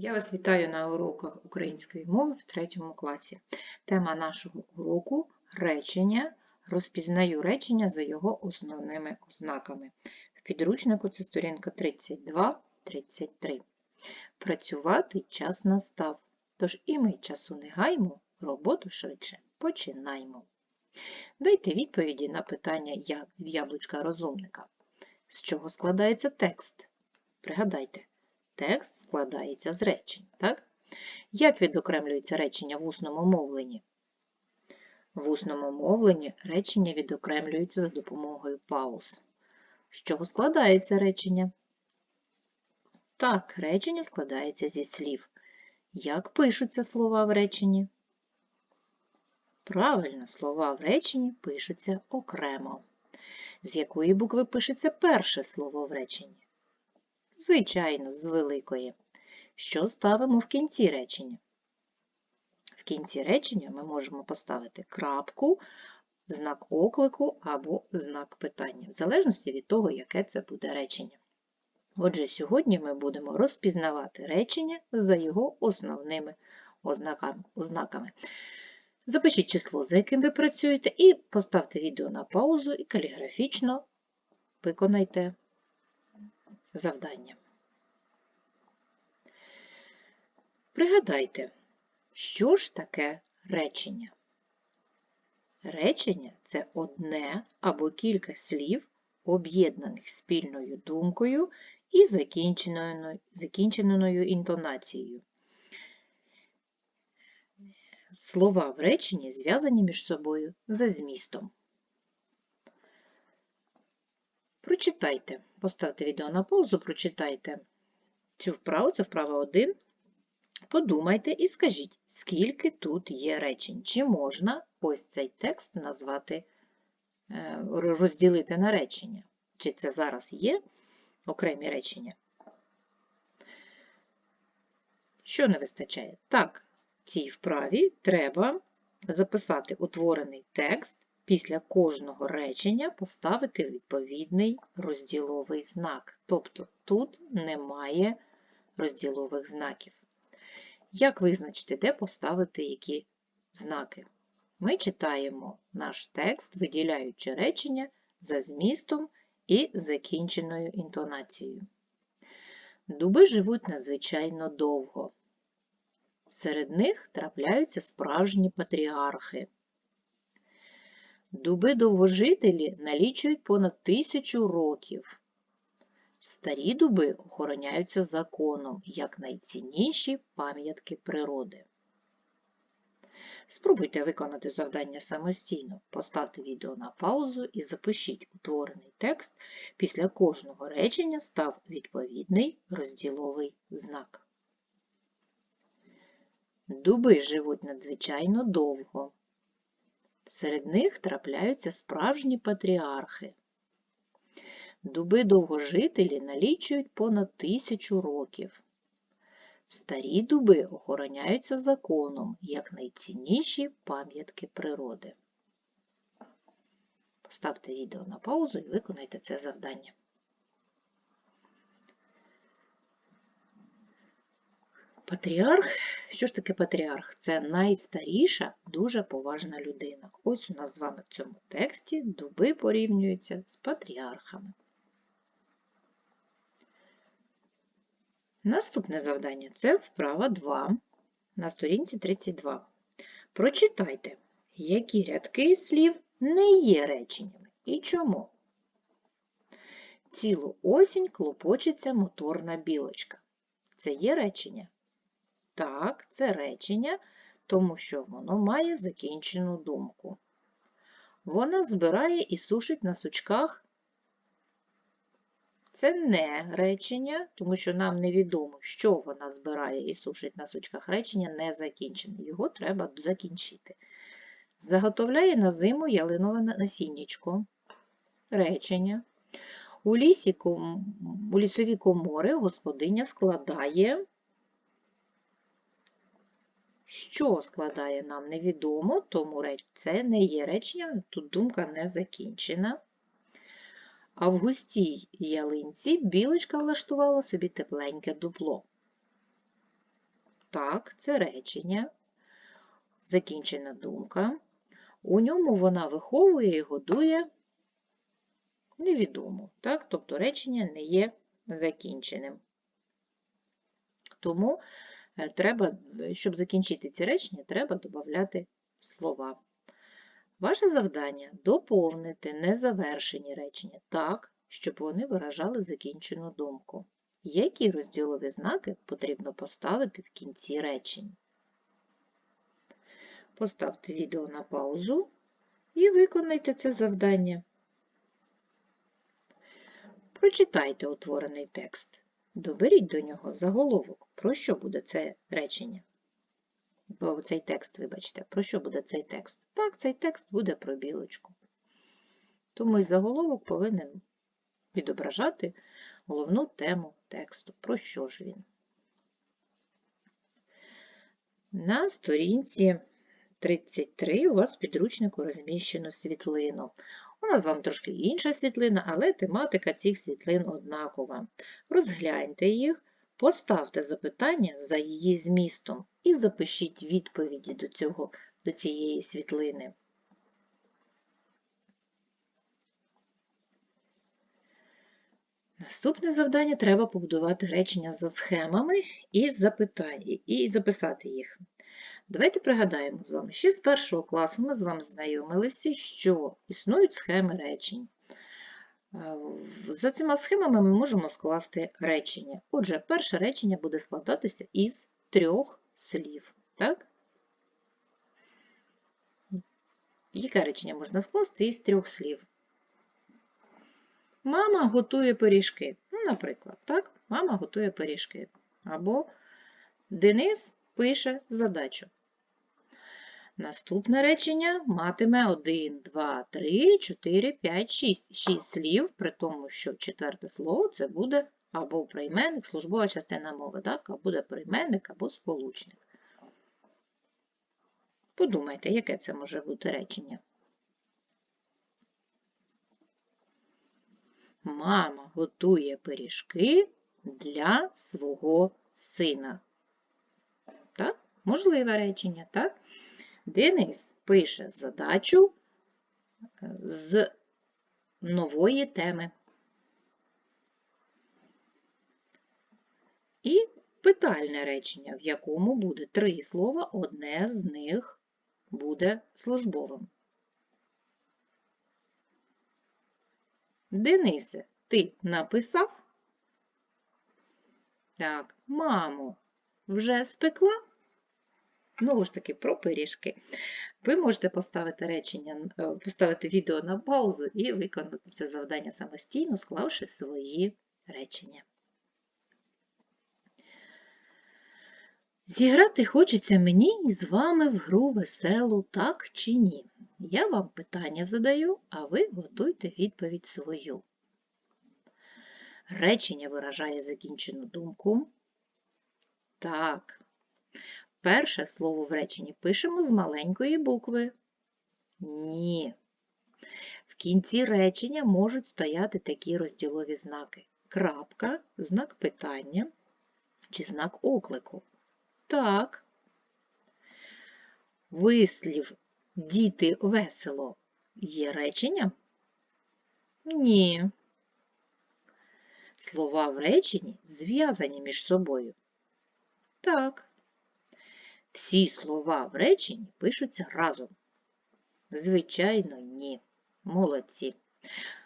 Я вас вітаю на уроках української мови в третьому класі. Тема нашого уроку речення. Розпізнаю речення за його основними ознаками. В підручнику це сторінка 32-33. Працювати час настав. Тож і ми часу не гаймо, роботу швидше починаймо. Дайте відповіді на питання «Я» від яблучка розумника. З чого складається текст? Пригадайте. Текст складається з речень, так? Як відокремлюються речення в усному мовленні? В усному мовленні речення відокремлюються за допомогою пауз. З чого складається речення? Так, речення складається зі слів. Як пишуться слова в реченні? Правильно, слова в реченні пишуться окремо. З якої букви пишеться перше слово в реченні? Звичайно, з великої. Що ставимо в кінці речення? В кінці речення ми можемо поставити крапку, знак оклику або знак питання, в залежності від того, яке це буде речення. Отже, сьогодні ми будемо розпізнавати речення за його основними ознаками. Запишіть число, за яким ви працюєте, і поставте відео на паузу і каліграфічно виконайте завдання. Пригадайте, що ж таке речення? Речення це одне або кілька слів, об'єднаних спільною думкою і закінченою, закінченою інтонацією. Слова в реченні зв'язані між собою за змістом. Прочитайте, поставте відео на паузу, прочитайте цю вправу, це вправа 1. Подумайте і скажіть, скільки тут є речень. Чи можна ось цей текст назвати, е, розділити на речення? Чи це зараз є окремі речення? Що не вистачає? Так, цій вправі треба записати утворений текст після кожного речення поставити відповідний розділовий знак. Тобто тут немає розділових знаків. Як визначити, де поставити які знаки? Ми читаємо наш текст, виділяючи речення за змістом і закінченою інтонацією. Дуби живуть надзвичайно довго. Серед них трапляються справжні патріархи. Дуби довгожителі налічують понад тисячу років. Старі дуби охороняються законом як найцінніші пам'ятки природи. Спробуйте виконати завдання самостійно. Поставте відео на паузу і запишіть утворений текст. Після кожного речення став відповідний розділовий знак. Дуби живуть надзвичайно довго. Серед них трапляються справжні патріархи. Дуби довгожителі налічують понад тисячу років. Старі дуби охороняються законом як найцінніші пам'ятки природи. Поставте відео на паузу і виконайте це завдання. Патріарх, що ж таке патріарх? Це найстаріша, дуже поважна людина. Ось у нас з вами в цьому тексті дуби порівнюються з патріархами. Наступне завдання це вправа 2 на сторінці 32. Прочитайте, які рядки слів не є реченнями і чому. Цілу осінь клопочеться моторна білочка. Це є речення? Так, це речення, тому що воно має закінчену думку. Вона збирає і сушить на сучках. Це не речення, тому що нам невідомо, що вона збирає і сушить на сучках речення не закінчене. Його треба закінчити. Заготовляє на зиму ялинове насіннячко. Речення. У лісі, у лісові комори господиня складає що складає нам невідомо, тому це не є речення, тут думка не закінчена. А в густій ялинці білочка влаштувала собі тепленьке дупло. Так, це речення, закінчена думка. У ньому вона виховує і годує невідомо. Так? Тобто речення не є закінченим. Тому треба, щоб закінчити ці речення, треба додати слова. Ваше завдання доповнити незавершені речення так, щоб вони виражали закінчену думку. Які розділові знаки потрібно поставити в кінці речень? Поставте відео на паузу і виконайте це завдання. Прочитайте утворений текст. Доберіть до нього заголовок. Про що буде це речення? Бо цей текст, вибачте, про що буде цей текст? Так, цей текст буде про білочку. Тому і заголовок повинен відображати головну тему тексту. Про що ж він? На сторінці 33 у вас в підручнику розміщено світлину. У нас вам трошки інша світлина, але тематика цих світлин однакова. Розгляньте їх, поставте запитання за її змістом і запишіть відповіді до, цього, до цієї світлини. Наступне завдання треба побудувати речення за схемами і, запитання, і записати їх. Давайте пригадаємо з вами, ще з першого класу ми з вами знайомилися, що існують схеми речень. Е, за цими схемами ми можемо скласти речення. Отже, перше речення буде складатися із трьох слів. Так? Яке речення можна скласти із трьох слів? Мама готує пиріжки. Ну, наприклад, так? Мама готує пиріжки. Або Денис пише задачу. Наступне речення матиме 1, 2, 3, 4, 5, 6. 6 слів, при тому, що четверте слово це буде або прийменник, службова частина мови, так? або буде прийменник, або сполучник. Подумайте, яке це може бути речення. Мама готує пиріжки для свого сина. Так? Можливе речення, так? Денис пише задачу е, з нової теми. І питальне речення, в якому буде три слова, одне з них буде службовим. Денисе, ти написав? Так, мамо, вже спекла? Знову ж таки, про пиріжки. Ви можете поставити речення, е, поставити відео на паузу і виконати це завдання самостійно, склавши свої речення. Зіграти хочеться мені із вами в гру веселу, так чи ні? Я вам питання задаю, а ви готуйте відповідь свою. Речення виражає закінчену думку. Так. Перше слово в реченні пишемо з маленької букви. Ні. В кінці речення можуть стояти такі розділові знаки. Крапка, знак питання чи знак оклику. Так. Вислів діти весело є реченням? Ні. Слова в реченні зв'язані між собою. Так. Всі слова в реченні пишуться разом. Звичайно, ні. Молодці.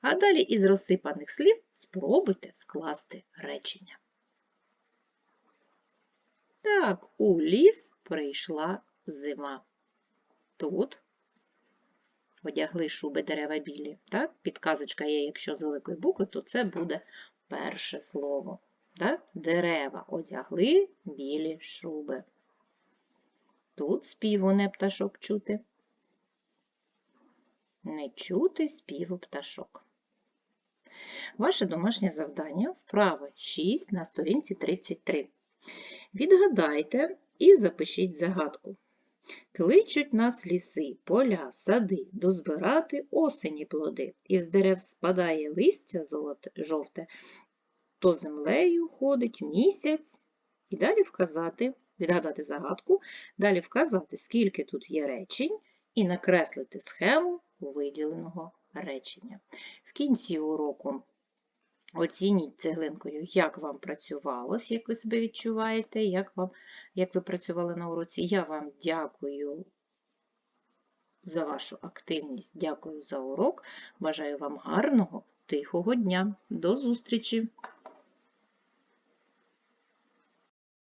А далі із розсипаних слів спробуйте скласти речення. Так, у ліс прийшла зима. Тут одягли шуби дерева білі. Так? Підказочка є, якщо з великої букви, то це буде перше слово. Так? Дерева одягли білі шуби. Тут співу не пташок чути. Не чути співу пташок. Ваше домашнє завдання вправо 6 на сторінці 33. Відгадайте і запишіть загадку. Кличуть нас ліси, поля, сади, дозбирати осені плоди. Із дерев спадає листя золоте, жовте, то землею ходить місяць і далі вказати відгадати загадку, далі вказати, скільки тут є речень, і накреслити схему виділеного речення. В кінці уроку оцініть цеглинкою, як вам працювалось, як ви себе відчуваєте, як, вам, як ви працювали на уроці. Я вам дякую за вашу активність, дякую за урок. Бажаю вам гарного, тихого дня. До зустрічі!